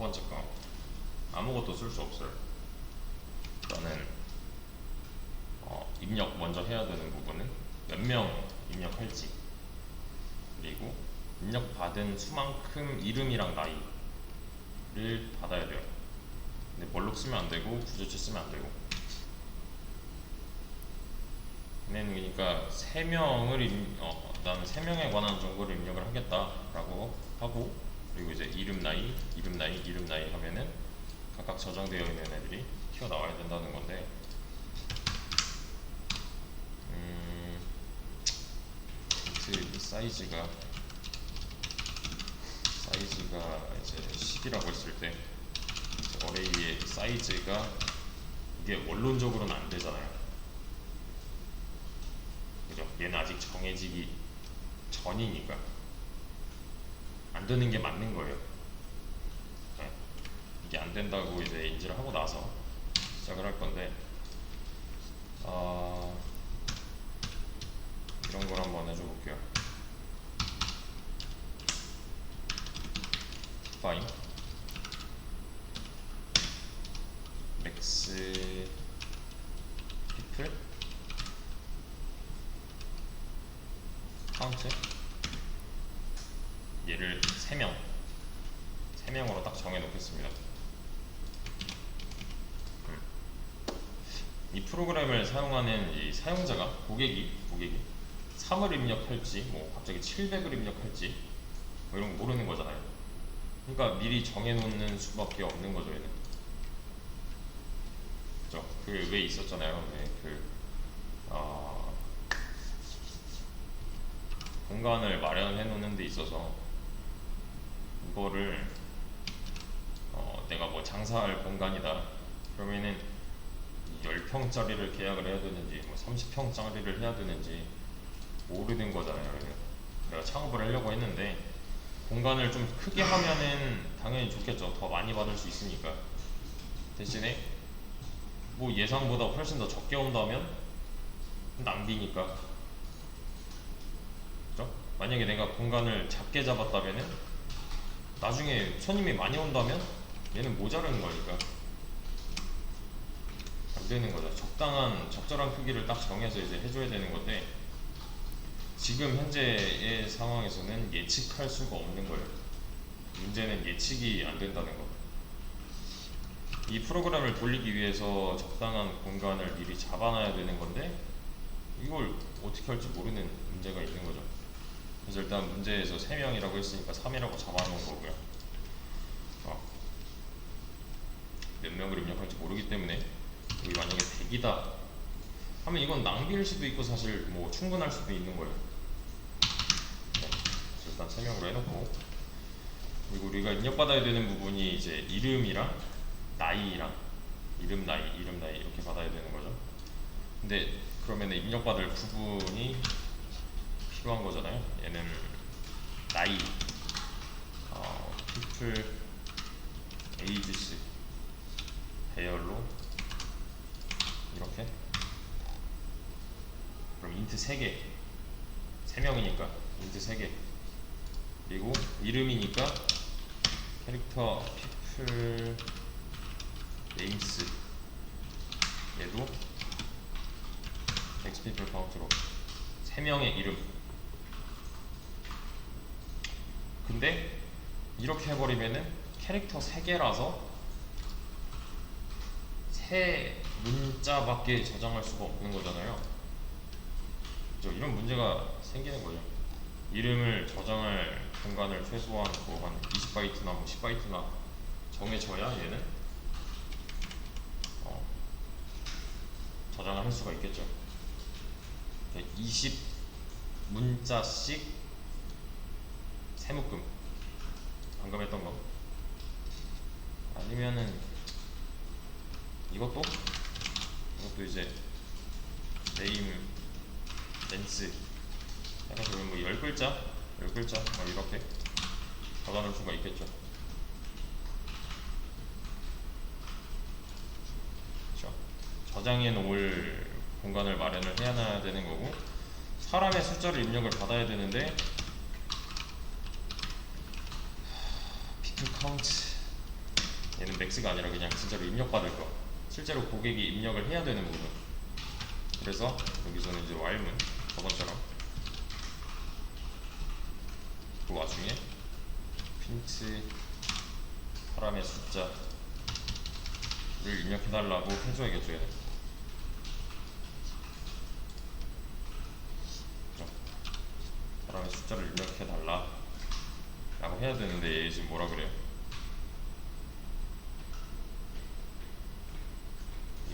번째 거 아무것도 쓸 수 없어요. 저는 어, 입력 먼저 해야 되는 부분은 몇 명 입력할지 그리고 입력받은 수만큼 이름이랑 나이를 받아야 돼요. 근데 뭘로 쓰면 안 되고 구조체 쓰면 안 되고 얘는 그러니까 세 명을 입, 어, 나는 세 명에 관한 정보를 입력을 하겠다라고 하고 그리고 이제 이름 나이, 이름 나이, 이름 나이 하면은 각각 저장되어 있는 애들이 튀어나와야 된다는 건데 음, 이 사이즈가 사이즈가 이제 10이라고 했을 때 어레이의 사이즈가 이게 원론적으로는 안 되잖아요. 그죠? 얘는 아직 정해지기 전이니까 안 되는 게 맞는 거예요. 네. 이게 안 된다고 이제 인지를 하고 나서 시작을 할 건데 어, 이런 걸 한번 해줘 볼게요. 맥스 피플 카운트 얘를 3명. 3명으로 딱 정해 놓겠습니다. 음. 이 프로그램을 사용하는 이 사용자가 고객이 고객이 3을 입력할지 뭐 갑자기 700을 입력할지 뭐 이런 거 모르는 거잖아요. 그러니까 미리 정해 놓는 수밖에 없는 거죠 얘는. 그죠? 그왜 있었잖아요. 네, 그 어, 공간을 마련해 놓는 데 있어서 이거를 어, 내가 뭐 장사할 공간이다 그러면은 10평짜리를 계약을 해야 되는지 뭐 30평짜리를 해야 되는지 모르는 거잖아요. 내가 창업을 하려고 했는데 공간을 좀 크게 하면은 당연히 좋겠죠 더 많이 받을 수 있으니까 대신에 뭐 예상보다 훨씬 더 적게 온다면 낭비니까 그죠? 만약에 내가 공간을 작게 잡았다면은 나중에 손님이 많이 온다면 얘는 모자라는 거니까 안 되는 거죠. 적당한 적절한 크기를 딱 정해서 이제 해줘야 되는 건데 지금 현재의 상황에서는 예측할 수가 없는 거예요. 문제는 예측이 안 된다는 거. 이 프로그램을 돌리기 위해서 적당한 공간을 미리 잡아놔야 되는 건데 이걸 어떻게 할지 모르는 문제가 있는 거죠. 그래서 일단 문제에서 3명이라고 했으니까 3이라고 잡아놓은 거고요. 어. 몇 명을 입력할지 모르기 때문에 여기 만약에 100이다 하면 이건 낭비일 수도 있고 사실 뭐 충분할 수도 있는 거예요. 네. 일단 3명으로 해놓고 그리고 우리가 입력받아야 되는 부분이 이제 이름이랑 나이랑 이름 나이 이름 나이 이렇게 받아야 되는 거죠. 근데 그러면 입력받을 부분이 필요한 거잖아요. 얘는 나이, 어, people, ages, 배열로 이렇게. 그럼 인트 3개. 3명이니까 인트 3개. 그리고 이름이니까 캐릭터 people names 얘도 people 카운트로 3명의 이름 근데 이렇게 해버리면은 캐릭터 3개라서 세 문자밖에 저장할 수가 없는 거잖아요. 그죠? 이런 문제가 생기는 거죠. 이름을 저장할 공간을 최소한 뭐한 20바이트나 뭐 10바이트나 정해져야 얘는 어, 저장을 할 수가 있겠죠. 20 문자씩 세묶음. 방금 했던 거. 아니면은 이것도? 이것도 이제 네임 렌스 해가지고 뭐 10글자? 10글자? 뭐 이렇게 적어놓을 수가 있겠죠. 그렇죠 저장해 놓을 공간을 마련을 해야 되는 거고 사람의 숫자를 입력을 받아야 되는데 피플 카운트 얘는 맥스가 아니라 그냥 진짜로 입력받을 거 실제로 고객이 입력을 해야 되는 부분 그래서 여기서는 이제 while문 저번처럼 그 와중에 핀트 사람의 숫자를 입력해달라고 해줘야겠죠 얘는 그죠? 사람의 숫자를 입력해달라 라고 해야 되는데 얘 지금 뭐라 그래요?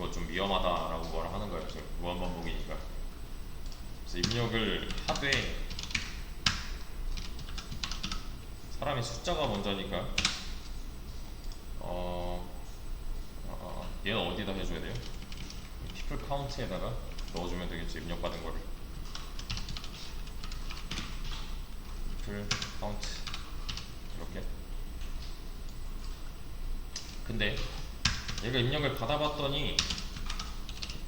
이거 좀 위험하다라고 뭐라 하는 거예요. 지금 무한반복이니까. 그래서 입력을 하되 사람의 숫자가 먼저니까 어, 어, 어, 얘는 어디다 해줘야 돼요? people count에다가 넣어주면 되겠죠 입력 받은 거를. people count. 이렇게. 근데 얘가 입력을 받아봤더니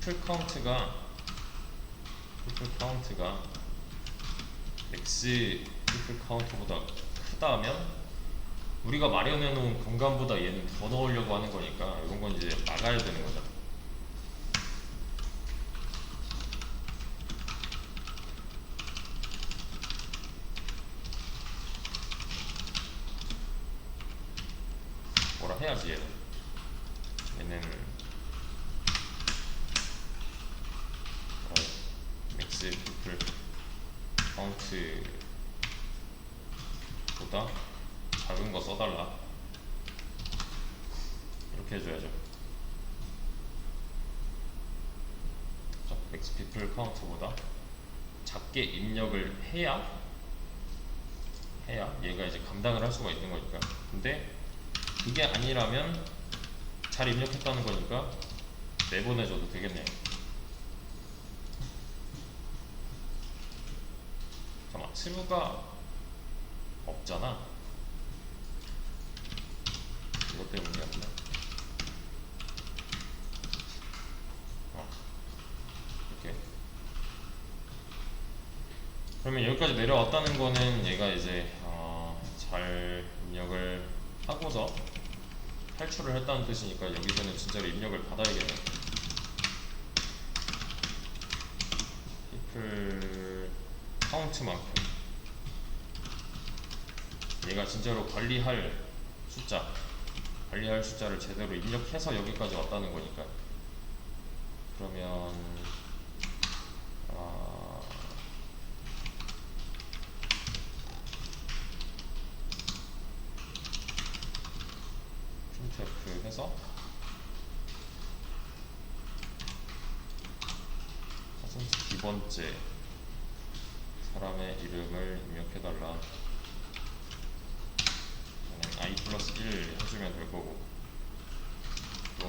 people count가 people count가 x people count보다 크다면 우리가 마련해 놓은 공간보다 얘는 더 넣으려고 하는 거니까 이런 건 이제 막아야 되는 거죠. 뭐라 해야지 얘는 얘는 어, 맥스 피플 카운트보다 작은 거 써달라. 이렇게 해줘야죠. 자, 맥스 피플 카운트보다 작게 입력을 해야 해야 얘가 이제 감당을 할 수가 있는 거니까. 근데 그게 아니라면 잘 입력했다는 거니까 내보내줘도 되겠네요 트루가 없잖아. 이것 때문이었나 어. 그러면 여기까지 내려왔다는 거는 얘가 이제 어, 잘 입력을 하고서 탈출을 했다는 뜻이니까 여기서는 진짜로 입력을 받아야겠네. people 카운트만큼 얘가 진짜로 관리할 숫자, 관리할 숫자를 제대로 입력해서 여기까지 왔다는 거니까. 그러면 아, printf 해서 퍼센트 기번째 사람의 이름을 입력해달라 i 플러스 1 해주면 될 거고 또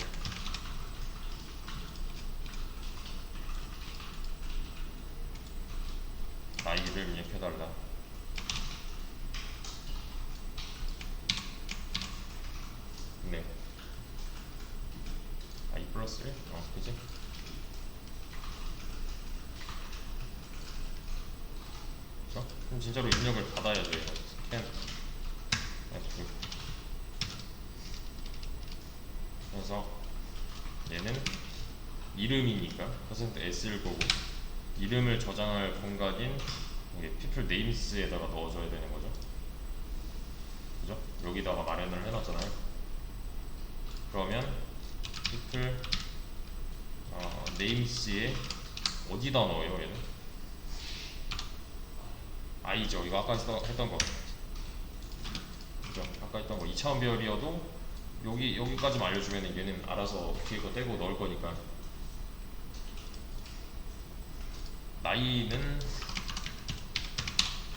나이를 입력해달라 네. 아, 2 플러스 1? 어, 그지? 그럼 진짜로 입력을 받아야죠, 이거. 그래서 얘는 이름이니까 퍼센트 S일 거고 이름을 저장할 공간인 이게 people names에다가 넣어줘야 되는 거죠. 그죠? 여기다가 마련을 해놨잖아요. 그러면 people 어, names에 어디다 넣어요 얘는? i죠. 이거 아까 했던 거. 그죠? 아까 했던 거 2차원 배열이어도 여기 여기까지만 알려주면 얘는 알아서 그거 떼고 넣을 거니까. 나이는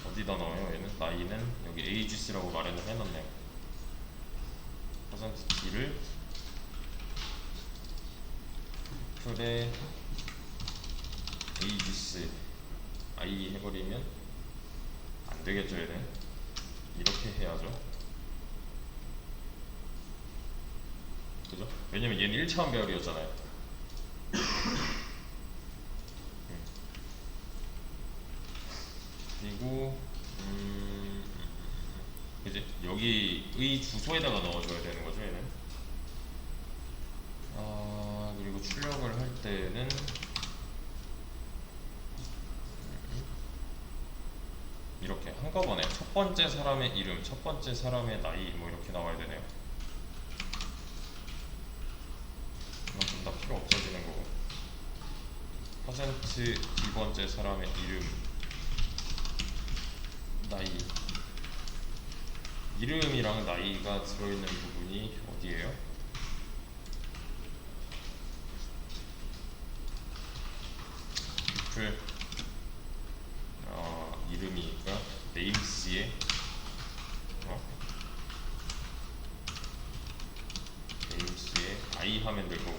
어디다 넣어요? 얘는 나이는 여기 ages라고 마련을 해놨네요. 퍼센트 D를 풀에 ages i 해버리면 안 되겠죠 얘는 이렇게 해야죠. 그죠? 왜냐면 얘는 1차원 배열이었잖아요. 음. 그리고 음, 이제 여기의 주소에다가 넣어줘야 되는 거죠, 얘는. 아, 그리고 출력을 할 때는 이렇게 한꺼번에 첫 번째 사람의 이름, 첫 번째 사람의 나이 뭐 이렇게 나와야 되네요. 퍼센트 두 번째 사람의 이름, 나이. 이름이랑 나이가 들어있는 부분이 어디예요? 풀 어, 이름이니까 네임스에 어? 네임스에 i 하면 될 거고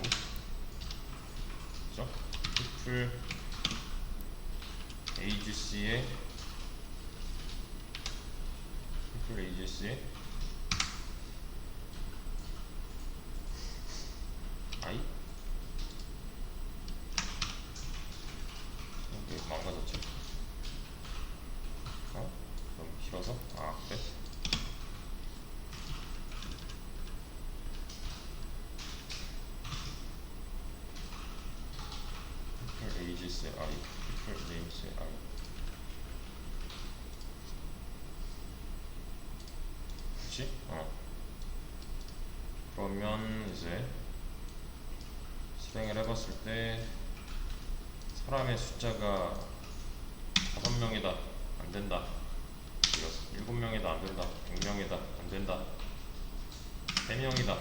그죠? 풀 ageC에 풀 ageC에 i 왜 망가졌지? 어? 너무 길어서? 아 그래? people ages I people names I 그치? 어. 그러면 이제 실행을 해봤을 때 사람의 숫자가 다섯 명이다 안 된다. 이거 일곱 명이다 안 된다. 백 명이다 안 된다. 세 명이다.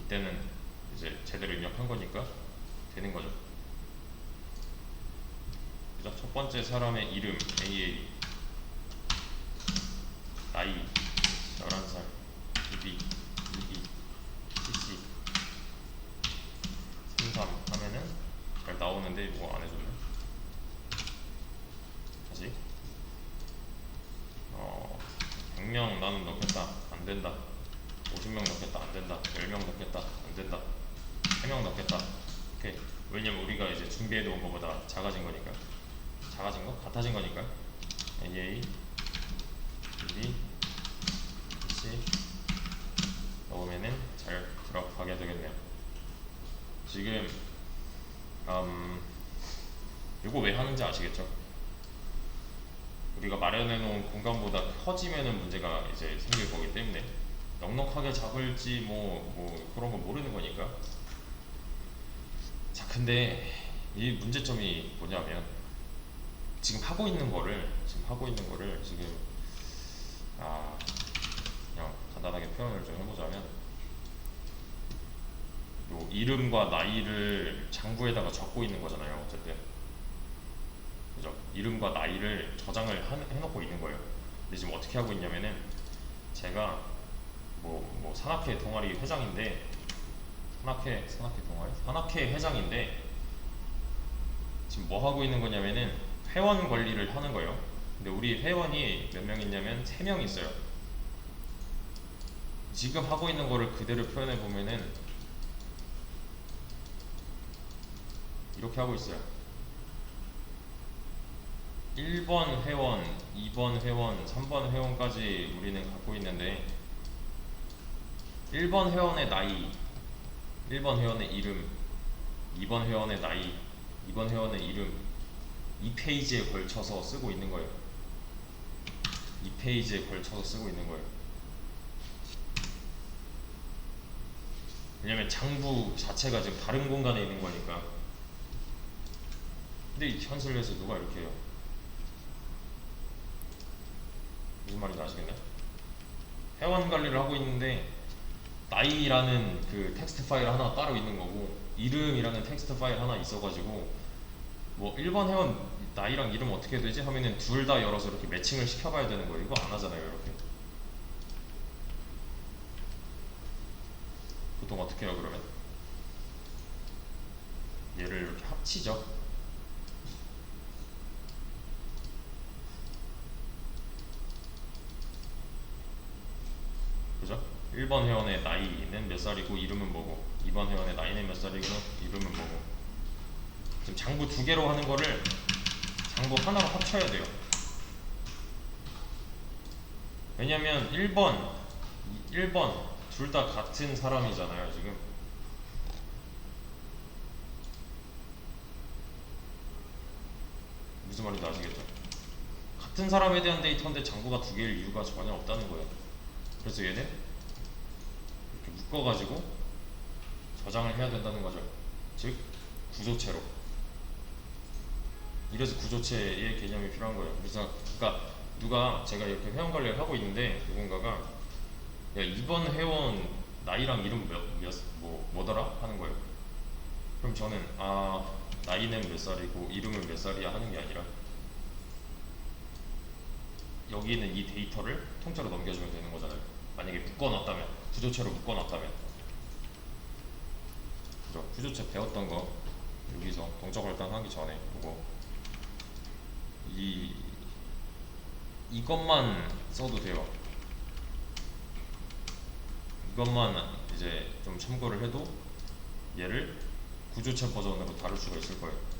이때는 이제 제대로 입력한 거니까 되는 거죠. 첫 번째 사람의 이름 AA 나이 11살 12 12 CC 33 하면은 잘 나오는데 이거 안 해줬네 다시 어 100명 나는 넣겠다 안 된다 50명 넣겠다 안 된다 10명 넣겠다 안 된다 3명 넣겠다 오케이 왜냐면 우리가 이제 준비해 놓은 것보다 작아진 거니까 작아진 거? 같아진 거니까 AA 2 C 넣으면은 잘 들어가게 되겠네요 지금 음 이거 왜 하는지 아시겠죠? 우리가 마련해 놓은 공간보다 커지면은 문제가 이제 생길 거기 때문에. 넉넉하게 잡을지 뭐, 뭐 그런 거 모르는 거니까. 자 근데 이 문제점이 뭐냐면 지금 하고 있는 거를 지금 하고 있는 거를 지금 아 그냥 간단하게 표현을 좀 해보자면 요 이름과 나이를 장부에다가 적고 있는 거잖아요 어쨌든 이름과 나이를 저장을 하- 해놓고 있는 거예요 근데 지금 어떻게 하고 있냐면은 제가 뭐, 뭐 산악회 동아리 회장인데 산악회 산악회 동아리 산악회 회장인데 지금 뭐 하고 있는 거냐면은 회원 관리를 하는 거예요. 근데 우리 회원이 몇 명 있냐면 세명 있어요. 지금 하고 있는 거를 그대로 표현해 보면은 이렇게 하고 있어요. 1번 회원, 2번 회원, 3번 회원까지 우리는 갖고 있는데 1번 회원의 나이, 1번 회원의 이름, 2번 회원의 나이, 2번 회원의 이름 이 페이지에 걸쳐서 쓰고 있는 거예요. 이 페이지에 걸쳐서 쓰고 있는 거예요. 왜냐면 장부 자체가 지금 다른 공간에 있는 거니까. 근데 이 현실에서 누가 이렇게 해요? 무슨 말인지 아시겠나요? 회원 관리를 하고 있는데 나이라는 그 텍스트 파일 하나 따로 있는 거고 이름이라는 텍스트 파일 하나 있어가지고 뭐 1번 회원 나이랑 이름 어떻게 되지 하면은 둘 다 열어서 이렇게 매칭을 시켜봐야 되는 거예요. 이거 안 하잖아요, 이렇게. 보통 어떻게 해요, 그러면? 얘를 이렇게 합치죠. 1번 회원의 나이는 몇 살이고 이름은 뭐고 2번 회원의 나이는 몇 살이고 이름은 뭐고. 지금 장부 두 개로 하는 거를 장부 하나로 합쳐야 돼요. 왜냐면 1번 1번 둘 다 같은 사람이잖아요 지금. 무슨 말인지 아시겠죠? 같은 사람에 대한 데이터인데 장부가 두 개일 이유가 전혀 없다는 거예요. 그래서 얘는 묶어가지고 저장을 해야 된다는 거죠. 즉 구조체로. 이래서 구조체의 개념이 필요한 거예요. 그래서 그러니까 누가 제가 이렇게 회원 관리를 하고 있는데 누군가가 야 이번 회원 나이랑 이름 몇, 몇, 뭐, 뭐더라? 하는 거예요. 그럼 저는 아 나이는 몇 살이고 이름은 몇 살이야 하는 게 아니라 여기 있는 이 데이터를 통째로 넘겨주면 되는 거잖아요. 만약에 묶어놨다면 구조체로 묶어놨다면 그죠? 구조체 배웠던 거 여기서 동적 발달하기 전에 그거 이 이것만 써도 돼요. 이것만 이제 좀 참고를 해도 얘를 구조체 버전으로 다룰 수가 있을 거예요.